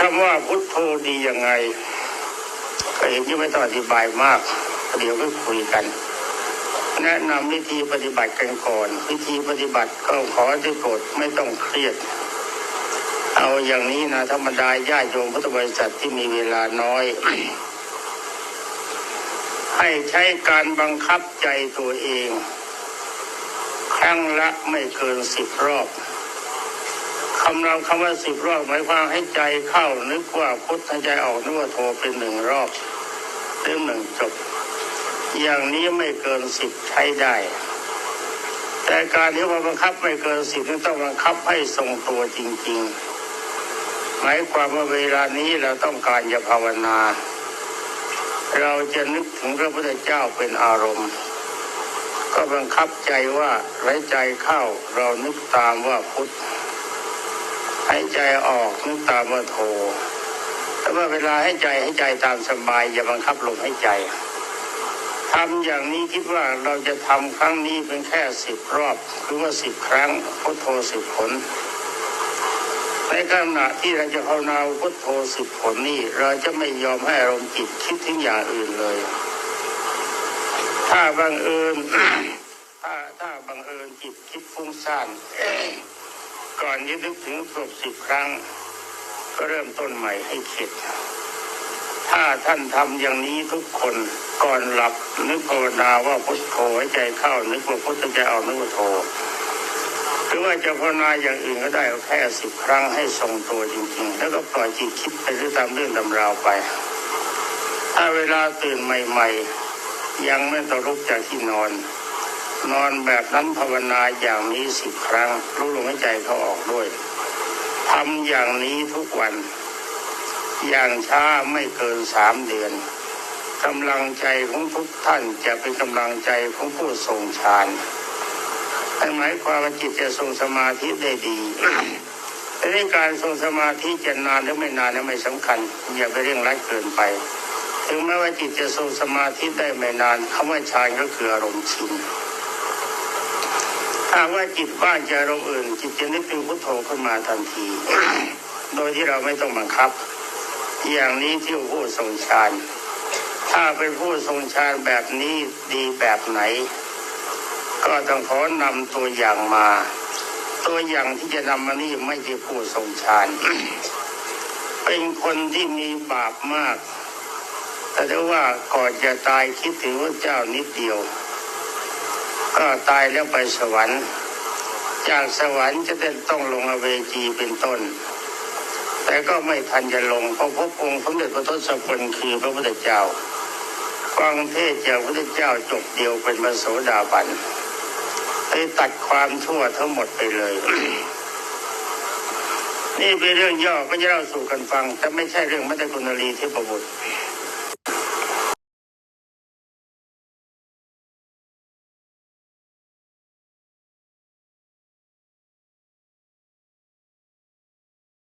คำว่าพุทโธดียังไงก็เห็นที่ไม่ต้องอธิบายมาก เดี๋ยวก็คุยกัน แนะนำวิธีปฏิบัติกันก่อน วิธีปฏิบัติก็ขอที่โปรดไม่ต้องเครียด เอาอย่างนี้นะธรรมดาญาติโยมพุทธบริษัทที่มีเวลาน้อย ให้ใช้การบังคับใจตัวเอง ครั้งละไม่เกินสิบรอบ คำนำคำว่าสิบรอบหมายความให้ใจเข้านึกว่าพุทธใจออกนึกว่าโทเป็นหนึ่งรอบหรือหนึ่งจบ อย่างนี้ไม่เกินสิบใช้ได้ แต่การที่ว่าบังคับไม่เกินสิบนี่ต้องบังคับให้ทรงตัวจริง ๆ หมายความว่าเวลานี้เราต้องการจะภาวนา เราจะนึกถึงพระพุทธเจ้าเป็นอารมณ์ก็บังคับใจว่าหายใจเข้าเรานึกตามว่าพุทธ หายใจออกนึกตามว่าโทแต่ว่าเวลาให้ใจให้ใจตามสบาย อย่าบังคับลมให้ใจทำอย่างนี้คิดว่าเราจะทำครั้งนี้เป็นแค่สิบรอบหรือว่าสิบครั้งพุทโธสิบผลในขณะที่เราจะภาวนาพุทโธสิบผลนี้เราจะไม่ยอมให้อารมณ์จิตคิดถึงอย่างอื่นเลย ถ้าบังเอิญถ้าถ้าบังเอิญจิตคิดฟุ้งซ่าน ก่อนที่นึกถึงครบสิบครั้ง ก็เริ่มต้นใหม่ให้เข็ดถ้าท่านทำอย่างนี้ทุกคนก่อนหลับนึกภาวนาว่าพุทโธให้ใจเข้านึกว่าพุทธใจออกนึกว่าโธหรือว่าจะภาวนาอย่างอื่นก็ได้เอาแค่สิบครั้งให้ทรงตัวจริงๆ แล้วก็ปล่อยจิตคิดไปเรื่อยตามเรื่องตำราวไป ถ้าเวลาตื่นใหม่ ๆ ยังไม่ต้องลุกจากที่นอน นอนแบบนั้นภาวนาอย่างนี้สิบครั้ง รู้ลมหายใจเขาออกด้วยทำอย่างนี้ทุกวัน อย่างช้าไม่เกินสามเดือนกำลังใจของทุกท่านจะเป็นกำลังใจของผู้ทรงฌานหมายความว่าจิตจะทรงสมาธิได้ดีแต่ในการทรงสมาธิจะนานหรือไม่นานนั้นไม่สำคัญ อย่าไปเร่งรัดเกินไป ถึงแม้ว่าจิตจะทรงสมาธิได้ไม่นานคำว่าฌานก็คืออารมณ์ชิน ถ้าว่าจิตว่างจากอารมณ์อื่น จิตจะนึกถึงพุทโธขึ้นมาทันที โดยที่เราไม่ต้องบังคับ อย่างนี้ที่ผู้ทรงฌานถ้าเป็นผู้ทรงฌานแบบนี้ดีแบบไหน ก็ต้องขอนำตัวอย่างมา ตัวอย่างที่จะนำมานี่ไม่ใช่ผู้ทรงฌานเป็นคนที่มีบาปมาก แต่ถ้าว่าก่อนจะตายคิดถึงพระเจ้านิดเดียว ก็ตายแล้วไปสวรรค์ จากสวรรค์จะได้ต้องลงอเวจีเป็นต้น แต่ก็ไม่ทันจะลงเพราะพบองค์สมเด็จพระทศพลคือพระพุทธเจ้าฟังเทศจากพระพุทธเจ้าจบเดียวเป็นพระโสดาบันได้ตัดความชั่วทั้งหมดไปเลยนี่เป็นเรื่องย่อก็จะเล่าสู่กันฟัง แต่ไม่ใช่เรื่องมัตตคุณรีเทพบุตร